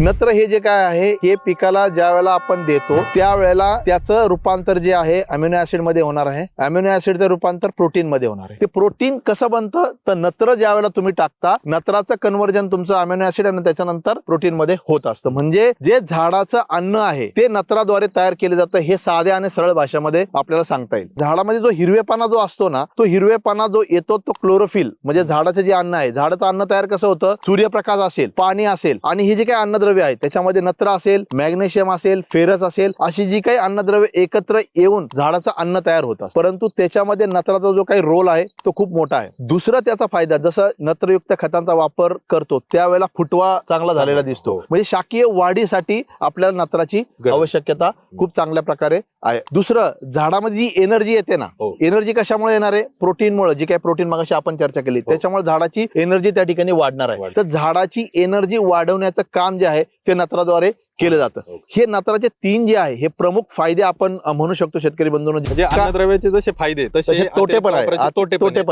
नत्र हे जे काय आहे हे पिकाला ज्या वेळेला आपण देतो त्यावेळेला त्याचं रूपांतर जे आहे अमिनो ऍसिडमध्ये होणार आहे. अमिनो ऍसिडचं रूपांतर प्रोटीन मध्ये होणार आहे. ते प्रोटीन कसं बनतं? तर नत्र ज्या वेळेला तुम्ही टाकता नत्राचं कन्वर्जन तुमचं अमिनो ऍसिड आणि त्याच्यानंतर प्रोटीन मध्ये होत असतं. म्हणजे जे झाडाचं अन्न आहे ते नत्राद्वारे तयार केले जातं हे साध्या आणि सरळ भाषेमध्ये आपल्याला सांगता येईल. झाडामध्ये जो हिरवेपणा जो असतो ना तो हिरवेपणा जो येतो तो क्लोरोफिल म्हणजे झाडाचं जे अन्न आहे झाडाचं अन्न तयार कसं होतं? सूर्यप्रकाश असेल पाणी असेल आणि हे जे काही अन्नद्रव्य आहेत त्याच्यामध्ये नत्र असेल मॅग्नेशियम असेल फेरस असेल अशी जी काही अन्नद्रव्य एकत्र येऊन झाडाचं अन्न तयार होतं परंतु त्याच्यामध्ये नत्राचा जो काही रोल आहे तो खूप मोठा आहे. दुसरा त्याचा फायदा जसं नत्रयुक्त खतांचा वापर करतो त्यावेळेला फुटवा चांगला झालेला दिसतो. म्हणजे शाकीय वाढीसाठी आपल्याला नत्राची. आवश्यकता खूप चांगल्या प्रकारे आहे. दुसरं झाडामध्ये जी एनर्जी येते ना हो. एनर्जी कशामुळे येणार? आहे प्रोटीनमुळे. जी काही प्रोटीन मगाशी आपण चर्चा केली हो. त्याच्यामुळे झाडाची एनर्जी त्या ठिकाणी वाढणार आहे. तर झाडाची एनर्जी वाढवण्याचं काम जे आहे ते नत्राद्वारे केलं जातं हो. नत्राचे तीन जे आहे हे प्रमुख फायदे आपण म्हणू शकतो शेतकरी बंधूंनो म्हणजे अन्नद्रव्याचे जसे फायदे तसे तोटे पण आहेत तोटे. पण आहेत